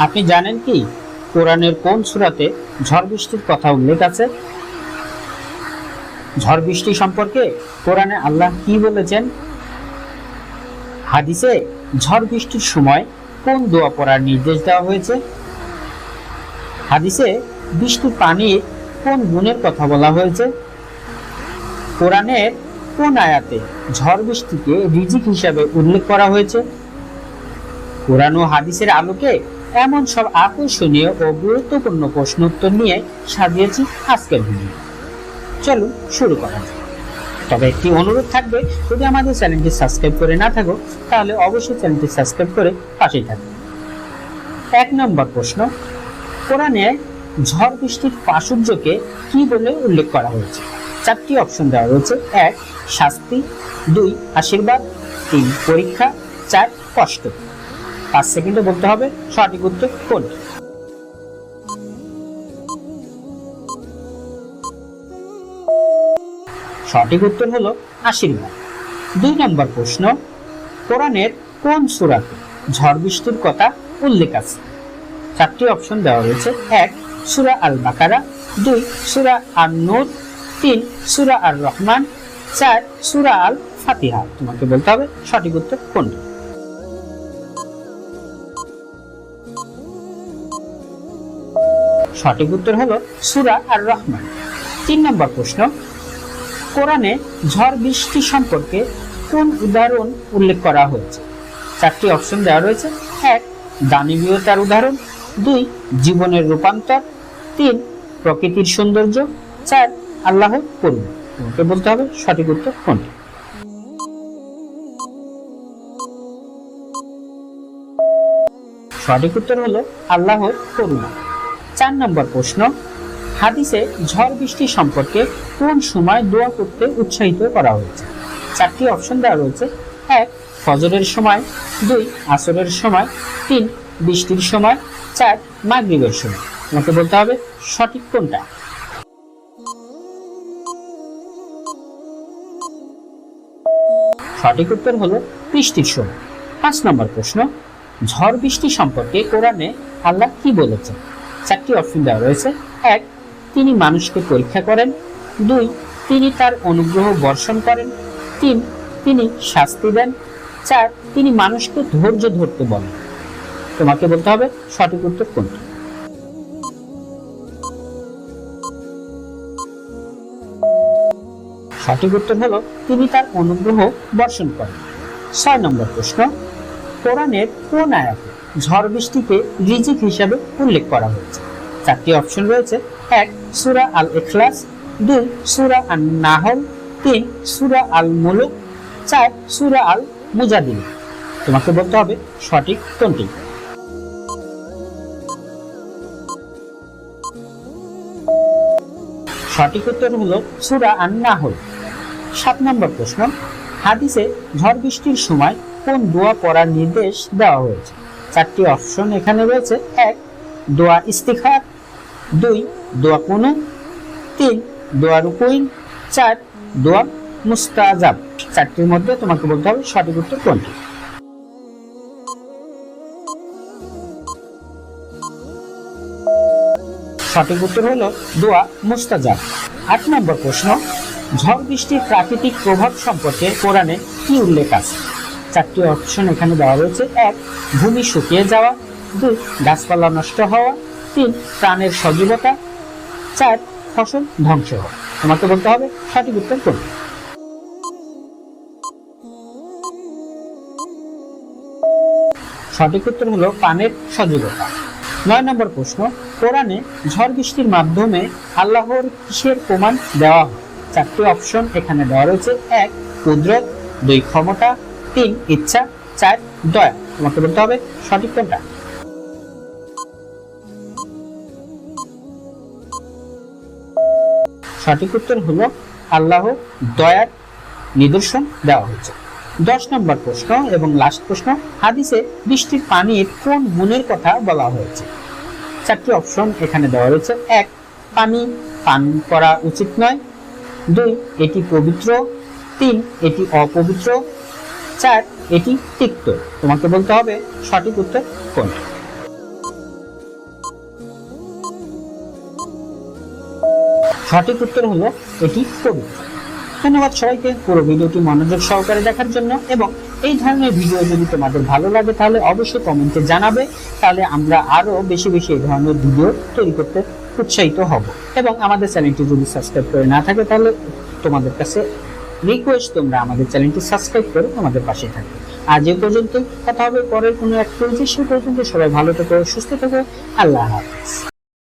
আপনি জানেন কি? কোরআনের কোন সূরাতে ঝড় বৃষ্টির কথা উল্লেখ আছে? ঝড় বৃষ্টি সম্পর্কে কোরআনে আল্লাহ কি বলেছেন? হাদিসে ঝড় বৃষ্টির সময় কোন দোয়া পড়ার নির্দেশ দেওয়া হয়েছে? হাদিসে বৃষ্টির পানির কোন গুণের কথা বলা হয়েছে? কোরআনের কোন আয়াতে ঝড় বৃষ্টিকে রিজিক হিসাবে উল্লেখ করা হয়েছে? কোরআন ও হাদিসের আলোকে এমন সব আকর্ষণীয় ও গুরুত্বপূর্ণ প্রশ্ন উত্তর নিয়ে সাজিয়েছি আজকের ভিডিও চলুন শুরু করা যাক। তবে একটি অনুরোধ থাকবে, যদি আমাদের চ্যানেলটি সাবস্ক্রাইব করে না থাকো, তাহলে অবশ্যই চ্যানেলটি সাবস্ক্রাইব করে পাশেই থাকবে এক নম্বর প্রশ্ন, কোরআনে ঝড় বৃষ্টির প্রাচুর্যকে কি বলে উল্লেখ করা হয়েছে? চারটি অপশন দেওয়া রয়েছে। এক, শাস্তি, দুই, আশীর্বাদ, তিন, পরীক্ষা, চার, কষ্ট। পাঁচ সেকেন্ডে বলতে হবে সঠিক উত্তর কোনটি সঠিক উত্তর হলো আশীর্বাদ দুই নম্বর প্রশ্ন, কোরআনের কোন সূরাতে ঝড় বৃষ্টির কথা উল্লেখ আছে? চারটি অপশন দেওয়া রয়েছে। এক, সুরা আল বাকারা দুই, সুরা আন নূর তিন, সুরা আর রহমান চার, সুরা আল ফাতিহা তোমাকে বলতে হবে সঠিক উত্তর কোনটি? সঠিক উত্তর হলো সুরা আর রহমান তিন নম্বর প্রশ্ন, কোরআনে ঝড় বৃষ্টি সম্পর্কে কোন উদাহরণ উল্লেখ করা হয়েছে? চারটি অপশন দেওয়া রয়েছে। এক, দানবীয়তার উদাহরণ। দুই, জীবনের রূপান্তর। তিন, প্রকৃতির সৌন্দর্য। চার আল্লাহ করুণা। তোমাকে বলতে হবে সঠিক উত্তর কোনটি? সঠিক উত্তর হলো আল্লাহর করুণা। চার নম্বর প্রশ্ন, হাদিসে ঝড় বৃষ্টি সম্পর্কে কোন সময় দোয়া করতে উৎসাহিত করা হয়েছে? চারটি অপশন দেওয়া রয়েছে। এক, ফজরের সময়, দুই, আসরের সময়, তিন, বৃষ্টির সময়, চার, মাগরিবের সময়। তোমাকে বলতে হবে সঠিক কোনটা? সঠিক উত্তর হলো বৃষ্টির সময়। পাঁচ নম্বর প্রশ্ন, ঝড় বৃষ্টি সম্পর্কে কোরআনে আল্লাহ কি বলেছেন? চারটি অপশন দেওয়া রয়েছে। এক, তিনি মানুষকে পরীক্ষা করেন। দুই, তিনি তার অনুগ্রহ বর্ষণ করেন। তিন, তিনি শাস্তি দেন। চার, তিনি মানুষকে ধৈর্য ধরতে বলেন। তোমাকে বলতে হবে, সঠিক উত্তর কোনটি? সঠিক উত্তর হলো, তিনি তার অনুগ্রহ বর্ষণ করেন। ছয় নম্বর প্রশ্ন, কোরআনের কোন আয়াতে ঝড় বৃষ্টিকে রিজিক হিসাবে উল্লেখ করা হয়েছে। চারটি অপশন রয়েছে। এক, সুরা আল ইখলাস দুই, সুরা আন নাহল তিন, সুরা আল মুলুক চার, সুরা আল মুজাদিন তোমাকে বলতে হবে সঠিক কোনটি। সঠিক উত্তর হলো সুরা আন নাহল সাত নম্বর প্রশ্ন, হাদিসে ঝড় বৃষ্টির সময় কোন দোয়া পড়ার নির্দেশ দেওয়া হয়েছে? চারটি অপশন এখানে রয়েছে। এক, দোয়া ইস্তিখার। দুই, দোয়া কুনু। তিন, দোয়া রুকুইন চার, দোয়া মুস্তাজাব। চারটির মধ্যে তোমাকে বলতে হবে সঠিক উত্তর কোনটি? সঠিক উত্তর হলো দোয়া মুস্তাজাব। আট নম্বর প্রশ্ন, ঝড় বৃষ্টির প্রাকৃতিক প্রভাব সম্পর্কে কোরআনে কি উল্লেখ আছে? চারটি অপশন এখানে দেওয়া রয়েছে। এক, ভূমি শুকিয়ে যাওয়া। দুই, গাছপালা নষ্ট হওয়া। তিন, প্রাণের সজীবতা। চার, ফসল ধ্বংস হওয়া। তোমাকে বলতে হবে সঠিক উত্তর কোনটি? সঠিক উত্তর হলো পানের সজীবতা। নয় নম্বর প্রশ্ন, কোরআনে ঝড় বৃষ্টির মাধ্যমে আল্লাহর কিসের প্রমাণ দেওয়া হয়? চারটি অপশন এখানে দেওয়া রয়েছে। এক, কুদরত। দুই, ক্ষমতা। তিন, ইচ্ছা, চার, দয়া। তোমাকে বলতে হবে সঠিক কোনটা? সঠিক উত্তর হলো আল্লাহ দয়ার নিদর্শন দেওয়া হয়েছে। দশ নম্বর প্রশ্ন এবং লাস্ট প্রশ্ন, হাদিসে বৃষ্টির পানির কোন গুণের কথা বলা হয়েছে? চারটি অপশন এখানে দেওয়া রয়েছে। এক, পানি পান করা উচিত নয়। দুই, এটি পবিত্র। তিন, এটি অপবিত্র। চার এটি তিক্ত তোমাকে বলতে হবে সঠিক উত্তর কোন সঠিক উত্তর হলো এটি কবি। ধন্যবাদ সবাইকে পুরো ভিডিওটি মনোযোগ সহকারে দেখার জন্য এবং এই ধরনের ভিডিও যদি তোমাদের ভালো লাগে তাহলে অবশ্যই কমেন্টে জানাবে, তাহলে আমরা আরও বেশি বেশি এই ধরনের ভিডিও তৈরি করতে উৎসাহিত হব। এবং আমাদের চ্যানেলটি যদি সাবস্ক্রাইব করে না থাকে তাহলে তোমাদের কাছে রিকোয়েস্ট তোমরা আমাদের চ্যানেলটি সাবস্ক্রাইব করে আমাদের পাশে থাকো। আর যে পর্যন্ত কথা হবে পরের কোনো এক সে পর্যন্ত সবাই ভালো থেকো, সুস্থ থেকো। আল্লাহ হাফিজ।